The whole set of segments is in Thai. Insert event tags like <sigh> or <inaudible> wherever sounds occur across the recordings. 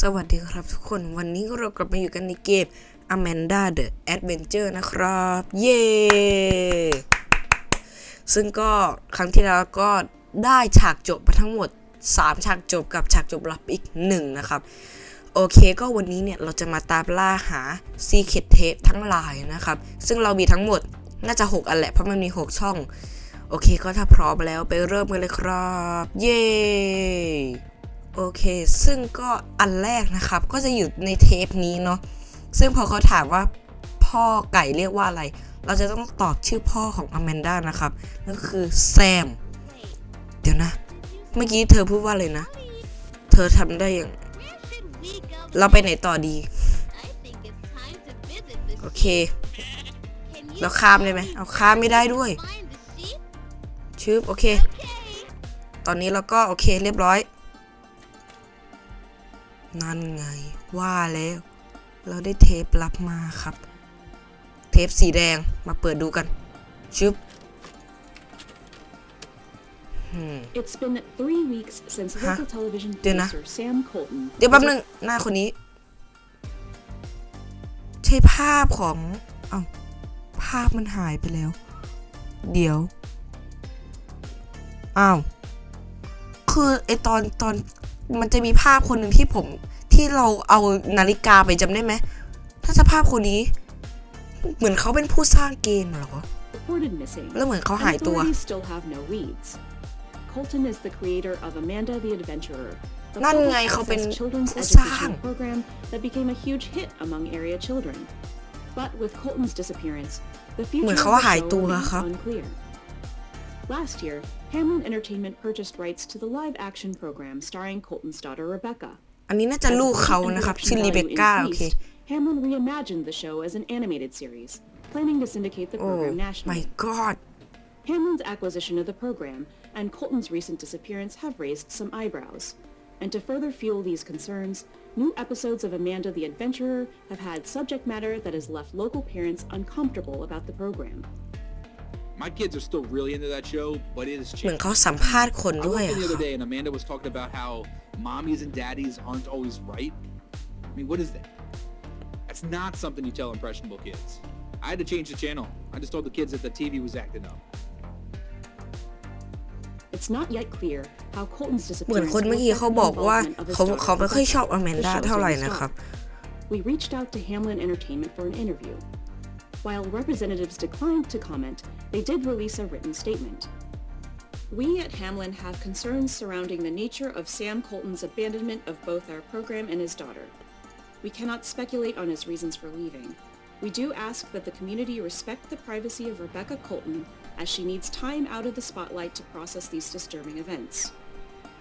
สวัสดีครับทุกคน วันนี้เรากลับมาอยู่กันในเกม Amanda the Adventure นะครับ เย้ซึ่งก็ครั้งที่แล้วก็ได้ฉากจบมาทั้งหมด 3 ฉากจบกับฉากจบลับอีก1นะครับ โอเคก็วันนี้เนี่ย เราจะมาตามล่าหา Secret Tape ทั้งหลายนะครับ ซึ่งเรามีทั้งหมดน่าจะ 6 อันแหละเพราะมันมี6ช่อง โอเคก็ถ้าพร้อมแล้วไปเริ่มกันเลยครับเย้โอเค ซึ่งก็อันแรกนะครับ ก็จะอยู่ในเทปนี้เนาะ ซึ่งพอเขาถามว่าพ่อไก่เรียกว่าอะไร เราจะต้องตอบชื่อพ่อของอแมนด้านะครับ นั่นก็คือแซม เดี๋ยวนะ เมื่อกี้เธอพูดว่าอะไรนะ เธอทำได้อย่าง เราไปไหนต่อดี โอเค เราข้ามได้ไหมเอาข้ามไม่ได้ด้วยชืบโอเค ตอนนี้เราก็โอเคเรียบร้อยนั่นไงว่าแล้ว เราได้เทปลับมาครับ เทปสีแดงมาเปิดดูกันชึบ It's been three weeks since local television producer Sam Colton เดี๋ยวแป๊บนึงหน้าคนนี้ใช่ภาพของ อ้าว ภาพมันหายไปแล้ว เดี๋ยวอ้าวคือไอตอนตอนมันจะมีภาพคนหนึ่งที่ผมที่เราเอานาฬิกาไปจำได้ไหมถ้าสภาพคนนี้ เหมือนเขาเป็นผู้สร้างเกมเหรอ แล้วเหมือนเขาหายตัว นั่นไงเขาเป็นผู้สร้าง But with Colton's disappearance, the future of the show remains unclear. Last year, Hamlin Entertainment purchased rights to the live-action program starring Colton's daughter Rebecca. อันนี้น่าจะลูกเขานะครับชื่อรีเบคก้าโอเค Hamlin reimagined the show as an animated series, planning to syndicate the oh program nationally. My God. Hamlin's acquisition of the program and Colton's recent disappearance have raised some eyebrows. And to further fuel these concerns, new episodes of Amanda the Adventurer have had subject matter that has left local parents uncomfortable about the program my kids are still really into that show, but it is has I the other day and Amanda was talking about how mommies and daddies aren't always right. I mean, what is that? That's not something you tell impressionable kids. I had to change the channel. I just told the kids that the TV was acting up. It's not yet clear how Colton's disappearance We reached out to Hamlin Entertainment for an interview, while representatives declined to comment, they did release a written statement. We at Hamlin have concerns surrounding the nature of Sam Colton's abandonment of both our program and his daughter. We cannot speculate on his reasons for leaving. We do ask that the community respect the privacy of Rebecca Colton as she needs time out of the spotlight to process these disturbing events.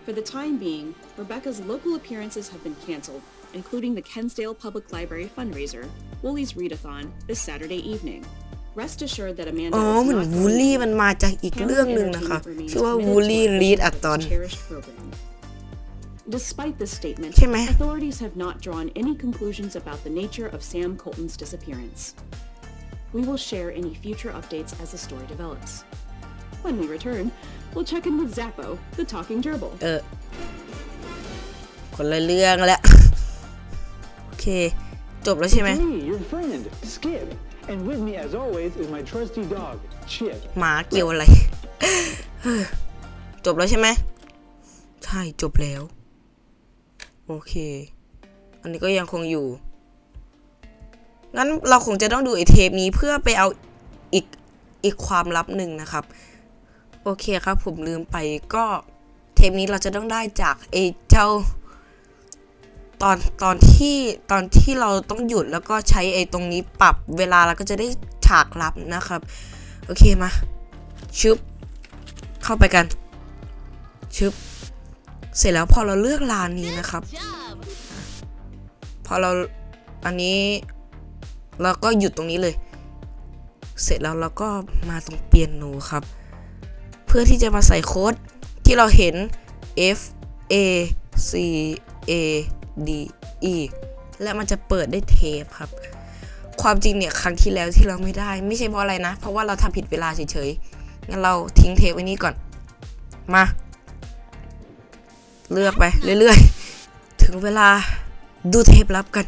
For the time being, Rebecca's local appearances have been canceled including the Kensdale Public Library fundraiser, Woolies Readathon, this Saturday evening. Rest assured that Amanda อ๋อมัน oh, is not วูล crazy. Despite this statement, ใช่ไหม authorities have not drawn any conclusions about the nature of Sam Colton's disappearance. We will share any future updates as the story develops. When we return, we'll check in with Zappo, the talking gerbil. Uh, คนละเรื่องแล้วเคจบแล้วใช่ไหมหมาเกี่ยวอะไร จบแล้วใช่ไหมใช่จบแล้ว โอเค อันนี้ก็ยังคงอยู่งั้นเราคงจะต้องดูไอเทปนี้เพื่อไปเอาอีกอีกความลับหนึ่งนะครับ โอเคครับผมลืมไปก็เทปนี้เราจะต้องได้จาก ไอเจ้าตอนตอนที่ตอนที่เราต้องหยุดแล้วก็ใช้ไอ้ตรงนี้ปรับเวลาเราก็จะได้ฉากลับนะครับ โอเคมาชึบเข้าไปกันชึบเสร็จแล้วพอเราเลือกลานนี้นะครับพอเราอันนี้เราก็หยุดตรงนี้เลย เสร็จแล้วเราก็มาตรงเปียโนครับ เพื่อที่จะมาใส่โค้ดที่เราเห็น F A C A D E และมันจะเปิดได้เทปครับ ความจริงเนี่ยครั้งที่แล้วที่เราไม่ได้ไม่ใช่เพราะอะไรนะเพราะว่าเราทำผิดเวลาเฉยๆ งั้นเราทิ้งเทปไว้นี่ก่อน มา เลือกไปเรื่อยๆ ถึงเวลาดูเทปลับกัน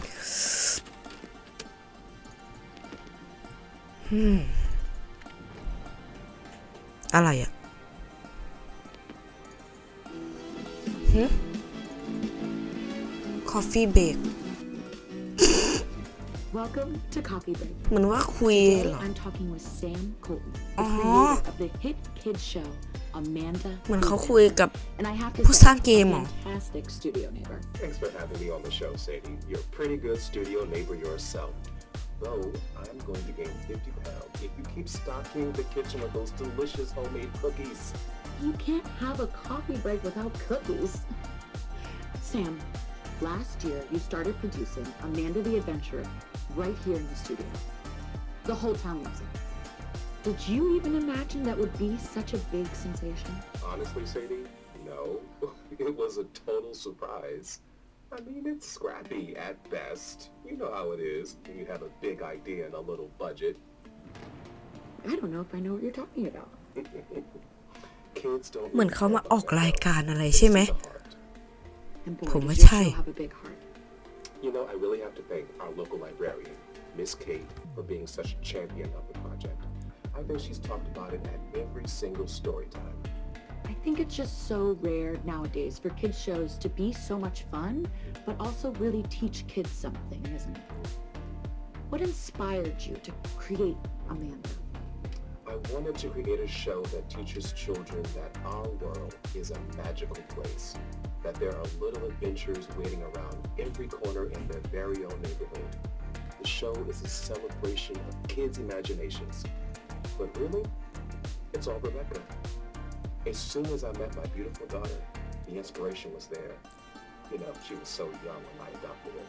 อะไรอะ่ะ coffee break Welcome to Coffee Break เหมือนว่าคุยเหรอ I'm talking with Sam Colton the creator of the hit kids show Amanda เหมือนเขาคุยกับผู้สร้างเกมเหรอ Fantastic studio neighbor Thanks for having me on the show Sadie You're pretty good studio neighbor yourself Though I'm going to gain 50 pounds if you keep stocking the kitchen with those delicious homemade cookies You can't have a coffee break without cookies Sam Last year, you started producing Amanda the Adventurer right here in the studio. The whole town loves it. Did you even imagine that would be such a big sensation? Honestly, Sadie, no. <laughs> it was a total surprise. I mean, it's scrappy at best. You know how it is when you have a big idea and a little budget. I don't know if I know what you're talking about. เหมือนเขามาออกรายการอะไรใช่ไหม <laughs> ผมไม่ใช่ You know, I really have to thank our local librarian, Miss Kate, for being such a champion of the project. I know she's talked about it at every single story time. I think it's just so rare nowadays for kids shows to be so much fun, but also really teach kids something, isn't it? What inspired you to create Amanda? I wanted to create a show that teaches children that our world is a magical place that there are little adventures waiting around every corner in their very own neighborhood. The show is a celebration of kids' imaginations. But really, it's all Rebecca. As soon as I met my beautiful daughter, the inspiration was there. You know, she was so young when I adopted her.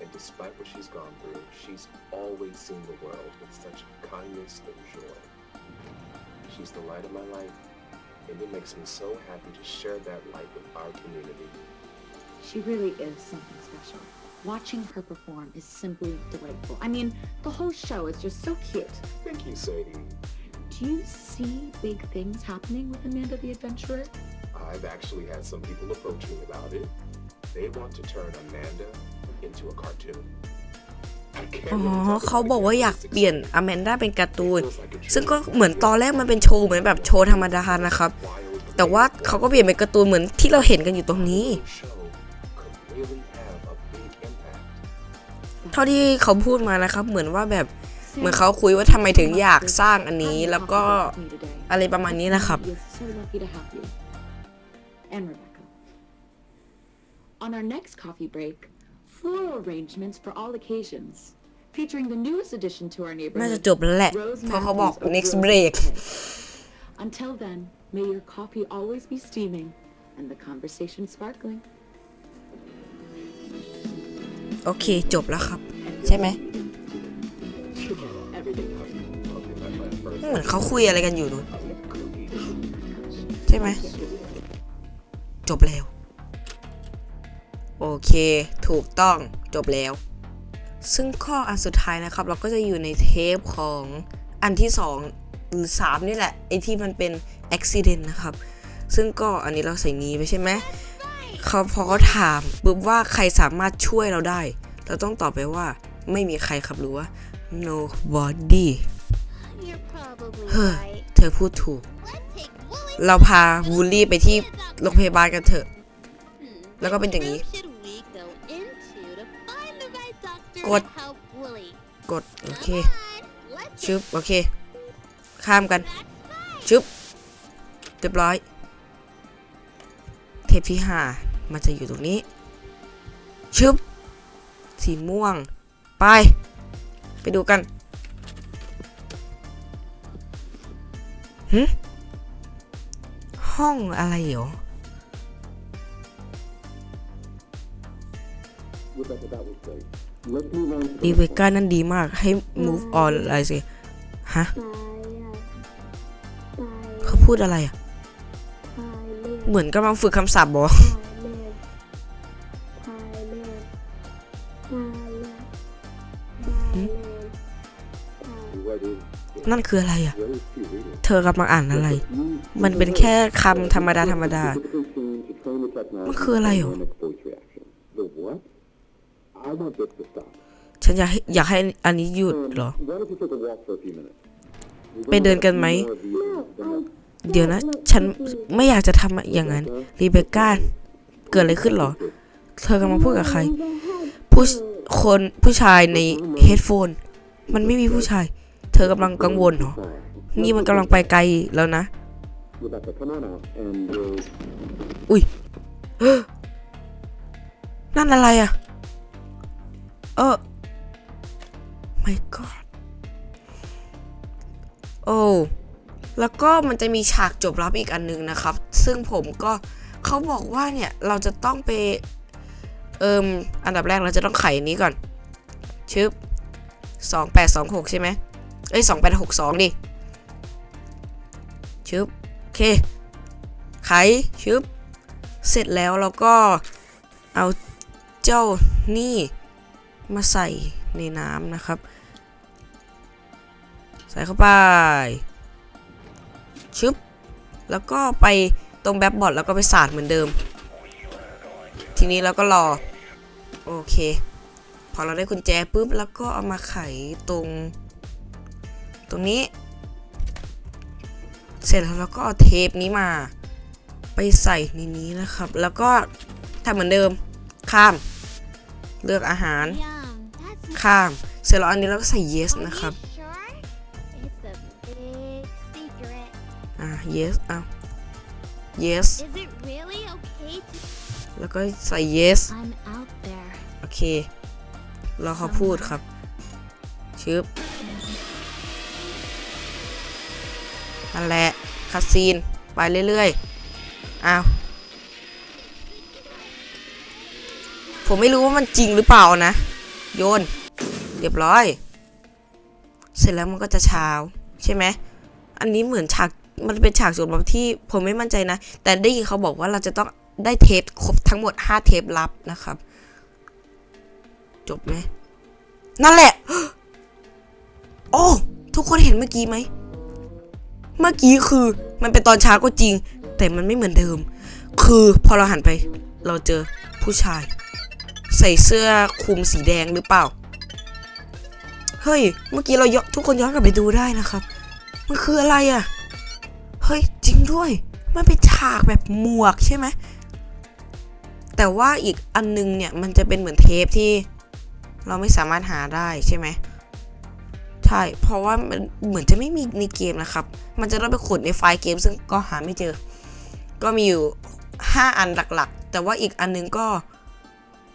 And despite what she's gone through, she's always seen the world with such kindness and joy. She's the light of my life and it makes me so happy to share that light with our community. She really is something special. Watching her perform is simply delightful. I mean, the whole show is just so cute. Thank you, Sadie. Do you see big things happening with Amanda the Adventurer? I've actually had some people approach me about it. They want to turn Amanda into a cartoon. อ๋อเขาบอกว่าอยากเปลี่ยนอแมนด้าเป็นการ์ตูน ซึ่งก็เหมือนตอนแรกมันเป็นโชว์เหมือนแบบโชว์ธรรมดานะครับ แต่ว่าเขาก็เปลี่ยนเป็นการ์ตูนเหมือนที่เราเห็นกันอยู่ตรงนี้เท่าที่เขาพูดมานะครับเหมือนว่าแบบเหมือนเขาคุยว่าทำไมถึงอยากสร้างอันนี้แล้วก็อะไรประมาณนี้นะครับ On our next coffee break, floral arrangements for all occasions, featuring the newest addition to our neighborhood, จบแล้วแหละ เพราะเขาบอก next break Until then, may your coffee always be steaming and the conversation sparkling. Okay, จบแล้วครับ ใช่ไหม Everything. เหมือนเขาคุยอะไรกันอยู่นู้นใช่ไหม จบแล้วโอเค ถูกต้อง จบแล้ว ซึ่งข้ออันสุดท้ายนะครับเราก็จะอยู่ในเทปของอันที่2หรือ3นี่แหละไอที่มันเป็นอุบิเหตุนะครับ ซึ่งก็อันนี้เราใส่นี้ไปใช่ไหม เขาพอเขาถามปุ๊บว่าใครสามารถช่วยเราได้ เราต้องตอบไปว่าไม่มีใครครับหรือว่า nobody เฮ้อ เธอพูดถูก เราพาวูลลี่ไปที่โรงพยาบาลกันเถอะ แล้วก็เป็นอย่างนี้กด กด โอเค ชึบโอเค ข้ามกัน ชึบเรียบร้อย เทพที่ห้ามันจะอยู่ตรงนี้ ชึบ สีม่วง ไป ไปดูกัน หึ ห้องอะไรเหรอดีเวก้านั่นดีมากให้ move on อะไรสิฮะเขาพูดอะไรอ่ะ เหมือนกำลังฝึกคำศัพท์บอกนั่นคืออะไรอ่ะ เธอกำลังอ่านอะไร มันเป็นแค่คำธรรมดาธรรมดา มันคืออะไรหรอฉันอยากอยากให้อันนี้หยุดเหรอ ไปเดินกันไหม เดี๋ยวนะ ฉันไม่อยากจะทำอย่างนั้น รีเบคก้า เกิดอะไรขึ้นหรอ เธอกำลังพูดกับใคร ผู้คนผู้ชายในเฮดโฟน มันไม่มีผู้ชาย เธอกำลังกังวลเหรอ นี่มันกำลังไปไกลแล้วนะ อุ้ย นั่นอะไรอ่ะเออ my god โอ้ แล้วก็มันจะมีฉากจบลับอีกอันนึงนะครับ ซึ่งผมก็เขาบอกว่าเนี่ย เราจะต้องไปเอิมอันดับแรกเราจะต้องไขนี้ก่อน ชึบสองแปดสองหกใช่ไหมเอ้ยสองแปดหกสองดิ ชึบโอเค ไข ชึบเสร็จแล้วเราก็เอาเจ้านี่มาใส่ในน้ำนะครับ ใส่เข้าไปชึบแล้วก็ไปตรงแบบบอดแล้วก็ไปสาดเหมือนเดิม ทีนี้เราก็รอโอเค พอเราได้กุญแจปุ๊บแล้วก็เอามาไขตรง ตรงนี้ เสร็จแล้วเราก็เอาเทปนี้มา ไปใส่ในนี้นะครับ แล้วก็ทำเหมือนเดิมข้ามเลือกอาหาร yeah. ข้างเสร็จแล้วอันนี้ เราก็ใส่ yes นะครับ อ่ะ yes อ่า yes แล้วก็ใส่ yes โอเครอเขาพูดครับชึบนั่นแหละคาซีนไปเรื่อยๆ อ้าว ผมไม่รู้ว่ามันจริงหรือเปล่านะโยน เรียบร้อย เสร็จแล้วมันก็จะเช้า ใช่ไหมอันนี้เหมือนฉาก มันเป็นฉากสุดแบบที่ผมไม่มั่นใจนะ แต่ได้ยินเขาบอกว่าเราจะต้องได้เทปครบทั้งหมด5เทปลับนะครับ จบไหมนั่นแหละ โอ้ ทุกคนเห็นเมื่อกี้ไหม เมื่อกี้คือ มันเป็นตอนเช้าก็จริง แต่มันไม่เหมือนเดิม คือพอเราหันไป เราเจอผู้ชายใส่เสื้อคลุมสีแดงหรือเปล่า เฮ้ย เมื่อกี้เราทุกคนย้อนกลับไปดูได้นะครับ มันคืออะไรอะ่ะ เฮ้ยจริงด้วย มันเป็นฉากแบบหมวกใช่ไหม แต่ว่าอีกอันนึงเนี่ยมันจะเป็นเหมือนเทปที่ เราไม่สามารถหาได้ใช่ไหมใช่ เพราะว่ามันเหมือนจะไม่มีในเกมนะครับ มันจะต้องไปขุดในไฟล์เกม ซึ่งก็หาไม่เจอ ก็มีอยู่ 5 อันหลักๆ แต่ว่าอีกอันนึงก็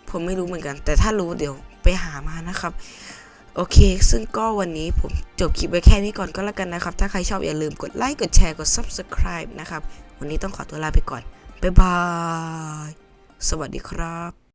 ผมไม่รู้เหมือนกัน แต่ถ้ารู้เดี๋ยวไปหามานะครับ โอเคซึ่งก็วันนี้ผมจบคลิปไว้แค่นี้ก่อนก็แล้วกันนะครับ ถ้าใครชอบอย่าลืมกดไลค์ กดแชร์ กด subscribe นะครับ วันนี้ต้องขอตัวลาไปก่อน บ๊ายบาย สวัสดีครับ